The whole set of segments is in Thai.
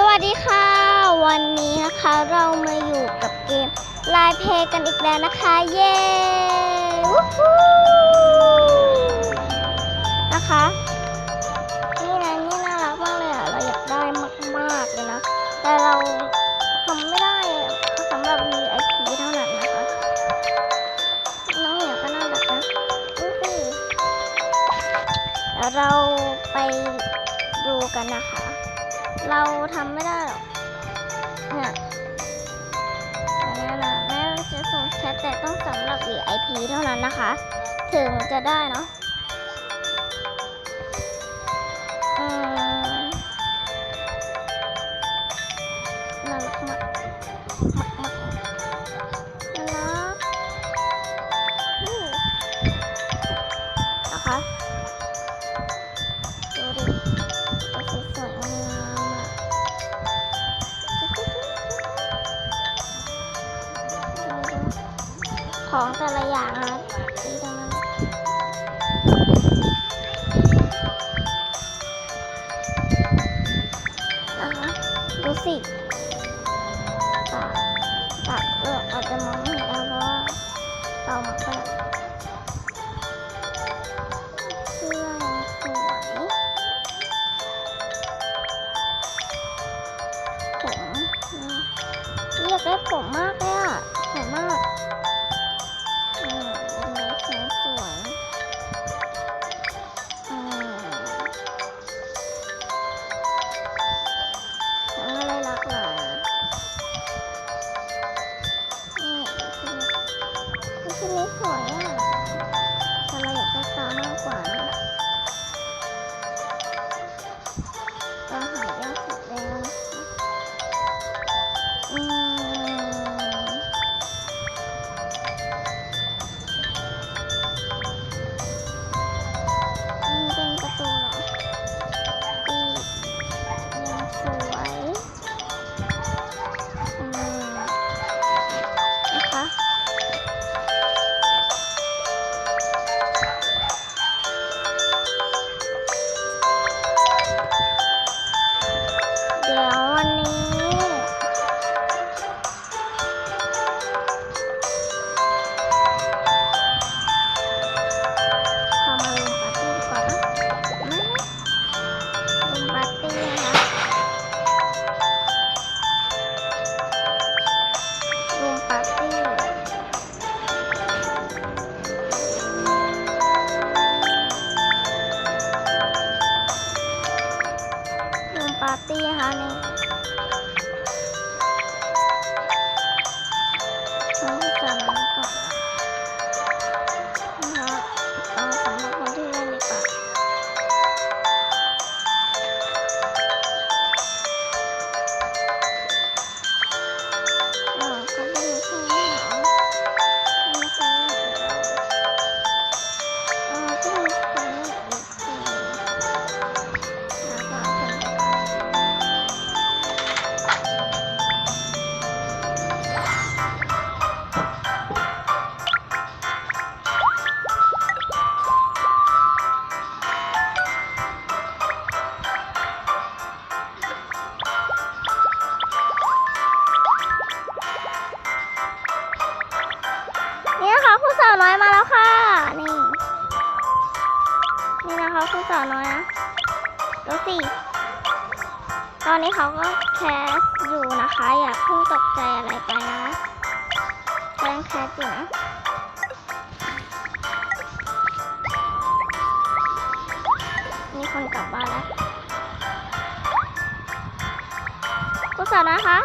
สวัสดีค่ะ วันนี้นะคะเรามาอยู่กับเกมลายเพกันอีกแล้วนะคะ เย้วู้ฮู้นะคะ นี่นะนี่น่ารักมากเลยอะเราอยากได้มากๆเลยนะ แต่เราทำไม่ได้อะสำหรับ VIP เท่านั้นนะคะ น้องเหมียวก็น่ารักนะดูสิเดี๋ยวเราไปดูกันนะคะ เราทำไม่ได้หรอก เนี่ยนี้นะแม่จะส่งแชทแต่ต้องสำหรับ VIP เท่านั้นนะคะ ถึงจะได้เนาะ แต่ละอย่างนะดีทั้งนั้นนะคะดูสิปากปากเอออาจจะมองไม่เห็นนะเพราะว่าเตามันก็เสื้อยังสวยผมเรียกได้ผมมากเลยอะสวยมาก นี้ชุดนี้สวยอะแต่เราอยากได้ตามากกว่านะ นกลับบ้านแล้วผู้สาวน้อยคะ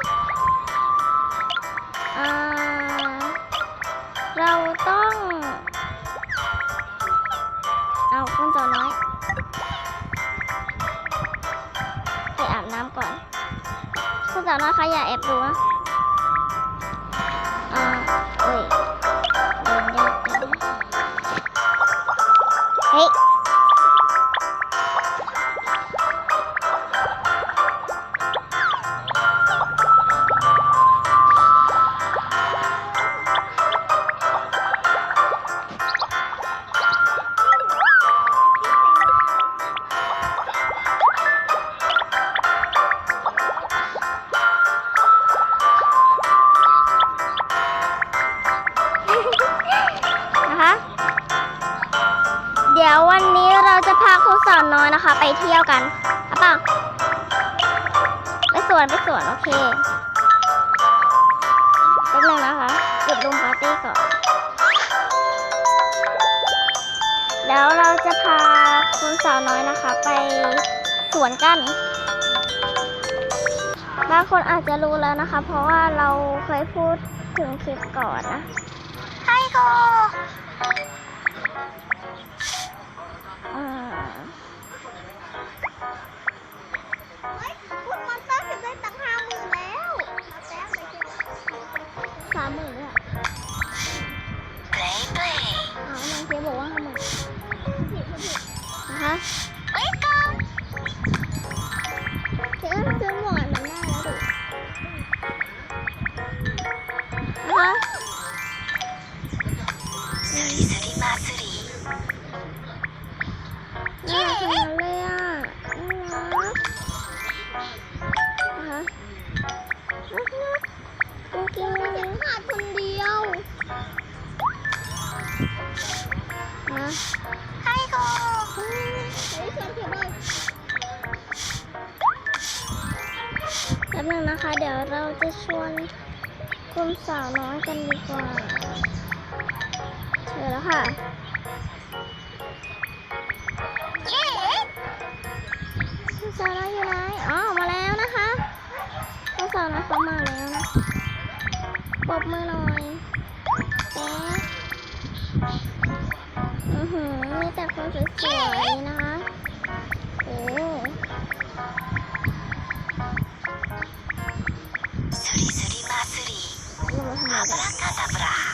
เราต้อง เอาคุณจอน้อย ไปอาบน้ำก่อนคุณจอน้อยคะอย่าแอบดูนะ แล้ววันนี้เราจะพาครูสอยนะคะ ไปเที่ยวกันเอาเปล่าไปสวนไปสวนโอเคแป๊บนึงนะคะหยุดลุมปาร์ตี้ก่อน แล้วเราจะพาคุณสาวน้อยนะคะ ไปสวนกัน บางคนอาจจะรู้แล้วนะคะ เพราะว่าเราเคยพูดถึงคลิปก่อนนะ ไฮโก คุ ป๊บนึงนะคะ เดี๋ยวเราจะชวนคุณสาวน้อยกันดีกว่าเจอแล้วค่ะกลุ่สาวน้อยอยู่ไหนอ๋อมาแล้วนะคะกลุ่สาวน้อยเขามาแล้วนะปบมือหน่อยแป๊อือหือมีแต่คนสวยๆนะคะโอ้ เร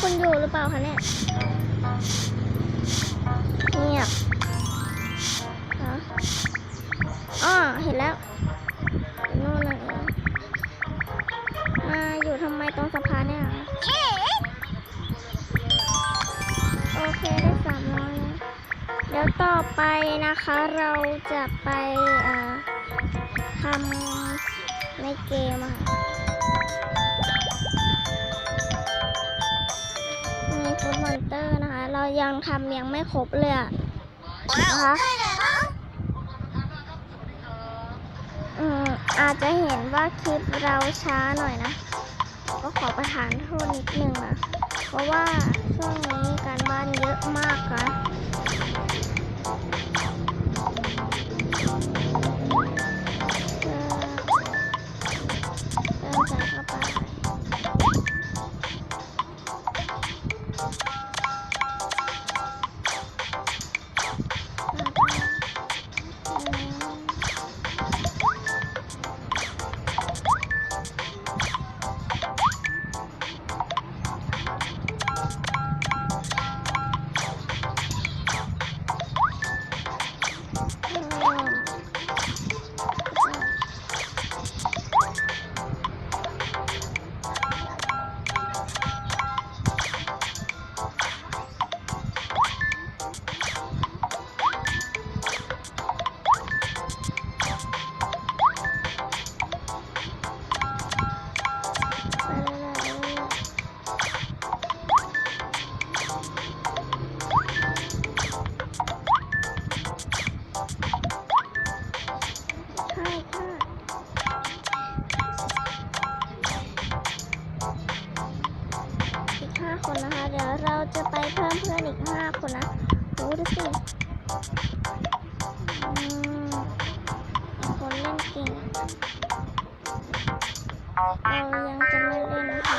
คุณอยู่หรือเปล่าคะเนี่ยเงียบอ๋อเห็นแล้วนู่นนั่นมาอยู่ทำไมตรงสะพานเนี่ยโอเคได้สามร้อยเดี๋ยวต่อไปนะคะเราจะไปทำในเกมอะ เรายังทำยังไม่ครบเลยอะนะคะอืมอาจจะเห็นว่าคลิปเราช้าหน่อยนะ ก็ขอประทานโทษนิดนึงนะ เพราะว่าช่วงนี้การบ้านเยอะมากนะ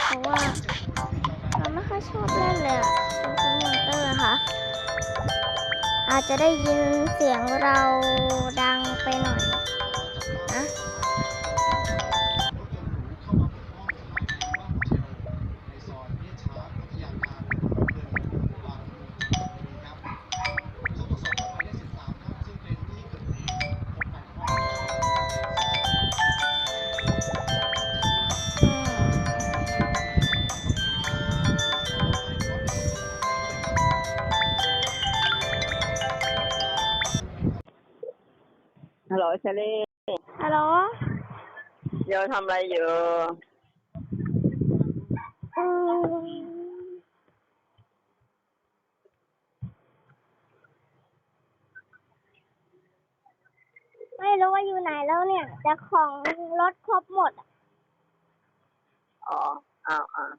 เพราะว่าเราไม่ค่อยชอบเล่นเลยอะเป็นซูมอนเตอร์ค่ะ อาจจะได้ยินเสียงเราดังไปหน่อยนะ เชลี่ฮัลโหลโยทำอะไรอยู่อืมไม่รู้ว่าอยู่ไหนแล้วเนี่ย แต่ของรถครบหมดอะ อ๋ออ้าวอ้าว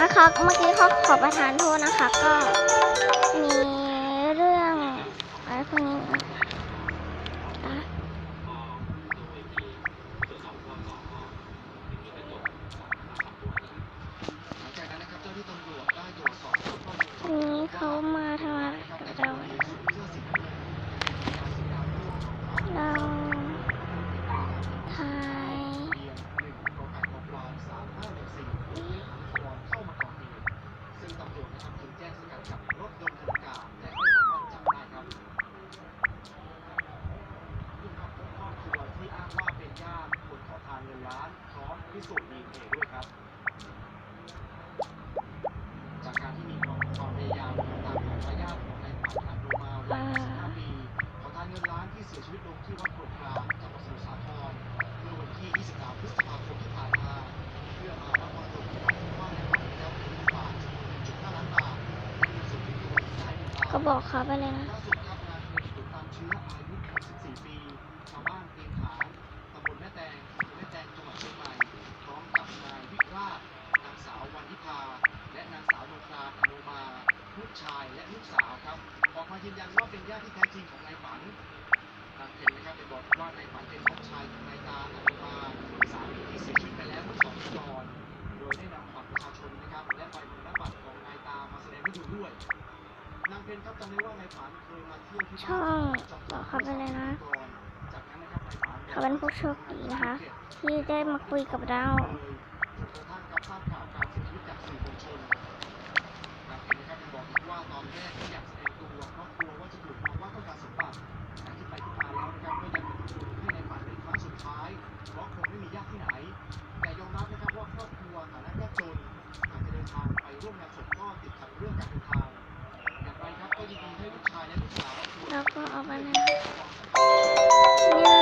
นะคะเมื่อกี้เขาขอประทานโทษนะคะ ก็มีเรื่องอะไรพวกนี้นะอะอันนี้เขามา จากการที่มีความพยายามตามของทายาทของนายปันอันโดมาวัย15ปีขอทานเงินล้านที่เสียชีวิตลงที่วัดโปรดกลางจังหวัดสมุทรสาครเมื่อวันที่ 23 พฤษภาคมที่ผ่านมาเพื่อมารับมรดกจากผู้ว่าในปันนะครับเป็นฝากจำนวน1.5ล้านบาทเป็นเงินสดติดตัวสายหนึ่งบาทก็บอกเขาไปเลยนะ ขอเข้าไปเลยนะขอเป็นผู้โชคดีนะคะ ที่ได้มาคุยกับเราตอนแรกที่อยาก แล้วก็เอามานะ